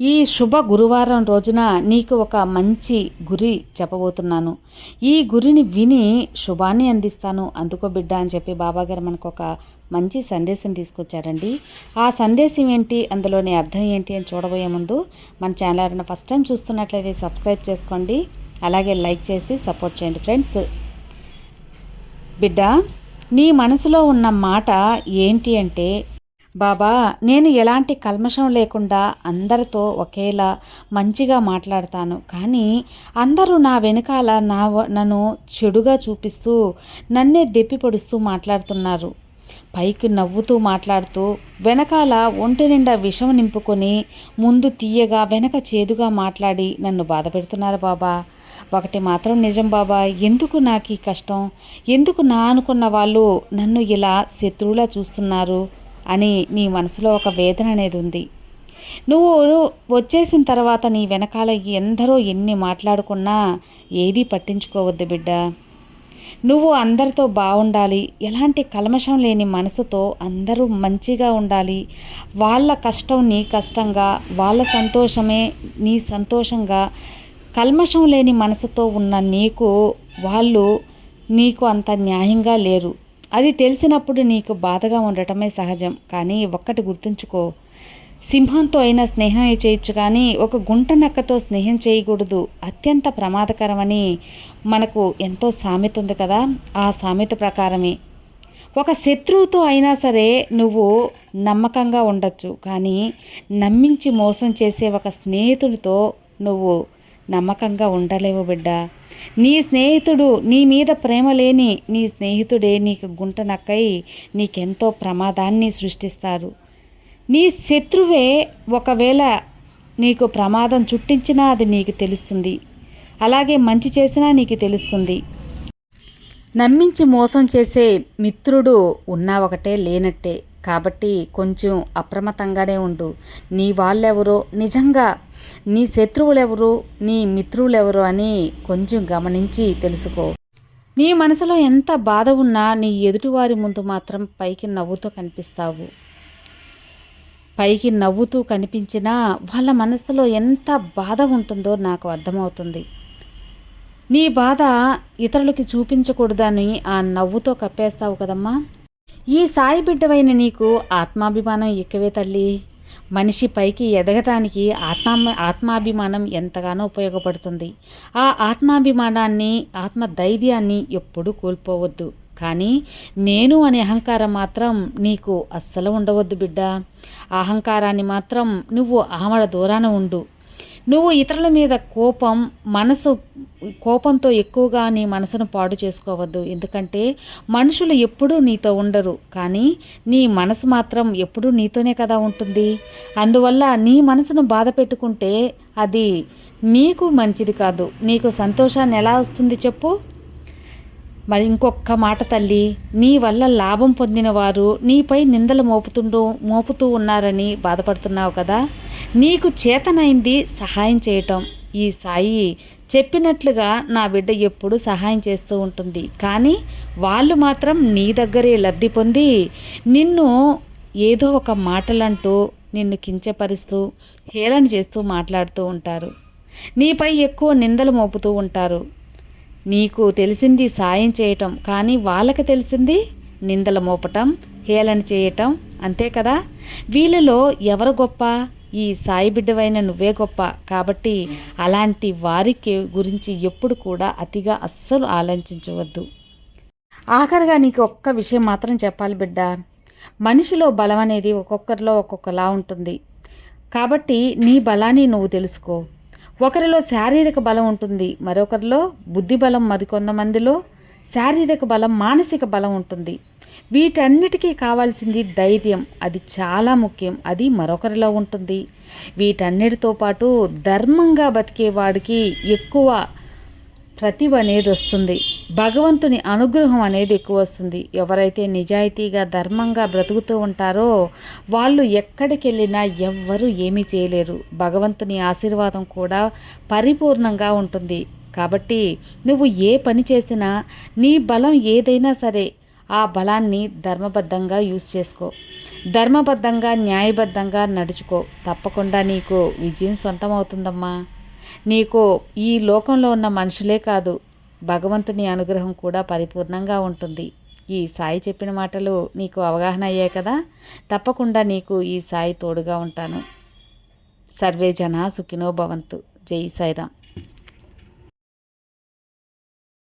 ఈ శుభ గురువారం రోజున నీకు ఒక మంచి గురి చెప్పబోతున్నాను. ఈ గురిని విని శుభాన్ని అందిస్తాను. అందుకో బిడ్డ అని చెప్పి బాబాగారు మనకు ఒక మంచి సందేశం తీసుకొచ్చారండి. ఆ సందేశం ఏంటి? అందులోని అర్థం ఏంటి అని చూడబోయే ముందు మన ఛానల్ ఎవరైనా ఫస్ట్ టైం చూస్తున్నట్లయితే సబ్స్క్రైబ్ చేసుకోండి. అలాగే లైక్ చేసి సపోర్ట్ చేయండి ఫ్రెండ్స్. బిడ్డ నీ మనసులో ఉన్న మాట ఏంటి అంటే బాబా నేను ఎలాంటి కల్మషం లేకుండా అందరితో ఒకేలా మంచిగా మాట్లాడతాను. కానీ అందరూ నా వెనకాల నా నన్ను చెడుగా చూపిస్తూ నన్నే దెప్పి పొడుస్తూ మాట్లాడుతున్నారు. పైకి నవ్వుతూ మాట్లాడుతూ వెనకాల ఒంటి నిండా విషం నింపుకొని ముందు తీయగా వెనక చేదుగా మాట్లాడి నన్ను బాధ పెడుతున్నారు బాబా. ఒకటి మాత్రం నిజం బాబా ఎందుకు నాకు ఈ కష్టం? ఎందుకు నా అనుకున్న వాళ్ళు నన్ను ఇలా శత్రువులా చూస్తున్నారు? అని నీ మనసులో ఒక వేదన అనేది ఉంది. నువ్వు వచ్చేసిన తర్వాత నీ వెనకాల ఎందరో ఎన్ని మాట్లాడుకున్నా ఏదీ పట్టించుకోవద్దు బిడ్డ. నువ్వు అందరితో బాగుండాలి ఎలాంటి కల్మషం లేని మనసుతో అందరూ మంచిగా ఉండాలి. వాళ్ళ కష్టం నీ కష్టంగా వాళ్ళ సంతోషమే నీ సంతోషంగా. కల్మషం లేని మనసుతో ఉన్న నీకు వాళ్ళు నీకు అంత న్యాయంగా లేరు. అది తెలిసినప్పుడు నీకు బాధగా ఉండటమే సహజం. కానీ ఒక్కటి గుర్తుంచుకో. సింహంతో అయినా స్నేహం చేయొచ్చు కానీ ఒక గుంట నక్కతో స్నేహం చేయకూడదు. అత్యంత ప్రమాదకరమని మనకు ఎంతో సామెత ఉంది కదా ఆ సామెత ప్రకారమే. ఒక శత్రువుతో అయినా సరే నువ్వు నమ్మకంగా ఉండొచ్చు. కానీ నమ్మించి మోసం చేసే ఒక స్నేహితుడితో నువ్వు నమ్మకంగా ఉండలేవు బిడ్డ. నీ స్నేహితుడు నీ మీద ప్రేమ లేని నీ స్నేహితుడే నీకు గుంట నక్కై నీకెంతో ప్రమాదాన్ని సృష్టిస్తారు నీ శత్రువే ఒకవేళ నీకు ప్రమాదం చుట్టించినా అది నీకు తెలుస్తుంది. అలాగే మంచి చేసినా నీకు తెలుస్తుంది. నమ్మించి మోసం చేసే మిత్రుడు ఉన్నా ఒకటే లేనట్టే. కాబట్టి కొంచెం అప్రమత్తంగానే ఉండు. నీ వాళ్ళెవరో? నిజంగా నీ శత్రువులెవరు? నీ మిత్రులెవరు అని కొంచెం గమనించి తెలుసుకో. నీ మనసులో ఎంత బాధ ఉన్నా నీ ఎదుటివారి ముందు మాత్రం పైకి నవ్వుతూ కనిపిస్తావు. పైకి నవ్వుతూ కనిపించినా వాళ్ళ మనసులో ఎంత బాధ ఉంటుందో నాకు అర్థమవుతుంది. నీ బాధ ఇతరులకి చూపించకూడదని ఆ నవ్వుతో కప్పేస్తావు కదమ్మా. ఈ సాయి బిడ్డవైన నీకు ఆత్మాభిమానం ఎక్కువే తల్లి. మనిషి పైకి ఎదగటానికి ఆత్మ ఆత్మాభిమానం ఎంతగానో ఉపయోగపడుతుంది. ఆ ఆత్మాభిమానాన్ని ఆత్మధైర్యాన్ని ఎప్పుడూ కోల్పోవద్దు. కానీ నేను అనే అహంకారం మాత్రం నీకు అస్సలు ఉండవద్దు బిడ్డ. అహంకారాన్ని మాత్రం నువ్వు ఆమడ దూరాన ఉండు. నువ్వు ఇతరుల మీద కోపం మనసు కోపంతో ఎక్కువగా నీ మనసును పాడు చేసుకోవద్దు. ఎందుకంటే మనుషులు ఎప్పుడూ నీతో ఉండరు. కానీ నీ మనసు మాత్రం ఎప్పుడూ నీతోనే కదా ఉంటుంది. అందువల్ల నీ మనసును బాధ పెట్టుకుంటే అది నీకు మంచిది కాదు. నీకు సంతోషాన్ని ఎలా వస్తుంది చెప్పు? మరి ఇంకొక్క మాట తల్లి నీ వల్ల లాభం పొందిన వారు నీపై నిందలు మోపుతుండూ మోపుతూ ఉన్నారని బాధపడుతున్నావు కదా? నీకు చేతనైంది సహాయం చేయటం. ఈ సాయి చెప్పినట్లుగా నా బిడ్డ ఎప్పుడు సహాయం చేస్తూ ఉంటుంది. కానీ వాళ్ళు మాత్రం నీ దగ్గరే లబ్ధి పొంది నిన్ను ఏదో ఒక మాటలంటూ నిన్ను కించపరుస్తూ హేళన చేస్తూ మాట్లాడుతూ ఉంటారు. నీపై ఎక్కువ నిందలు మోపుతూ ఉంటారు. నీకు తెలిసింది సాయం చేయటం కానీ వాళ్ళకి తెలిసింది నిందల మోపటం హేళన చేయటం అంతే కదా? వీళ్ళలో ఎవరు గొప్ప? ఈ సాయి బిడ్డవైన నువ్వే గొప్ప. కాబట్టి అలాంటి వారికి గురించి ఎప్పుడు కూడా అతిగా అస్సలు ఆలోచించవద్దు. ఆఖరిగా నీకు ఒక్క విషయం మాత్రం చెప్పాలి బిడ్డ. మనిషిలో బలం అనేది ఒక్కొక్కరిలో ఒక్కొక్కలా ఉంటుంది. కాబట్టి నీ బలాన్ని నువ్వు తెలుసుకో. ఒకరిలో శారీరక బలం ఉంటుంది మరొకరిలో బుద్ధి బలం మరికొంతమందిలో శారీరక బలం మానసిక బలం ఉంటుంది. వీటన్నిటికీ కావాల్సింది ధైర్యం. అది చాలా ముఖ్యం. అది మరొకరిలో ఉంటుంది. వీటన్నిటితో పాటు ధర్మంగా బతికేవాడికి ఎక్కువ ప్రతిభ అనేది వస్తుంది. భగవంతుని అనుగ్రహం అనేది ఎక్కువ వస్తుంది. ఎవరైతే నిజాయితీగా ధర్మంగా బ్రతుకుతూ ఉంటారో వాళ్ళు ఎక్కడికి వెళ్ళినా ఎవ్వరూ ఏమీ చేయలేరు. భగవంతుని ఆశీర్వాదం కూడా పరిపూర్ణంగా ఉంటుంది. కాబట్టి నువ్వు ఏ పని చేసినా నీ బలం ఏదైనా సరే ఆ బలాన్ని ధర్మబద్ధంగా యూజ్ చేసుకో. ధర్మబద్ధంగా న్యాయబద్ధంగా నడుచుకో. తప్పకుండా నీకు విజయం సొంతమవుతుందమ్మా. నీకు ఈ లోకంలో ఉన్న మనుషులే కాదు భగవంతుని అనుగ్రహం కూడా పరిపూర్ణంగా ఉంటుంది. ఈ సాయి చెప్పిన మాటలు నీకు అవగాహన అయ్యాయి కదా? తప్పకుండా నీకు ఈ సాయి తోడుగా ఉంటాను. సర్వే జన సుఖినో భవంతు. జై సాయిరామ్.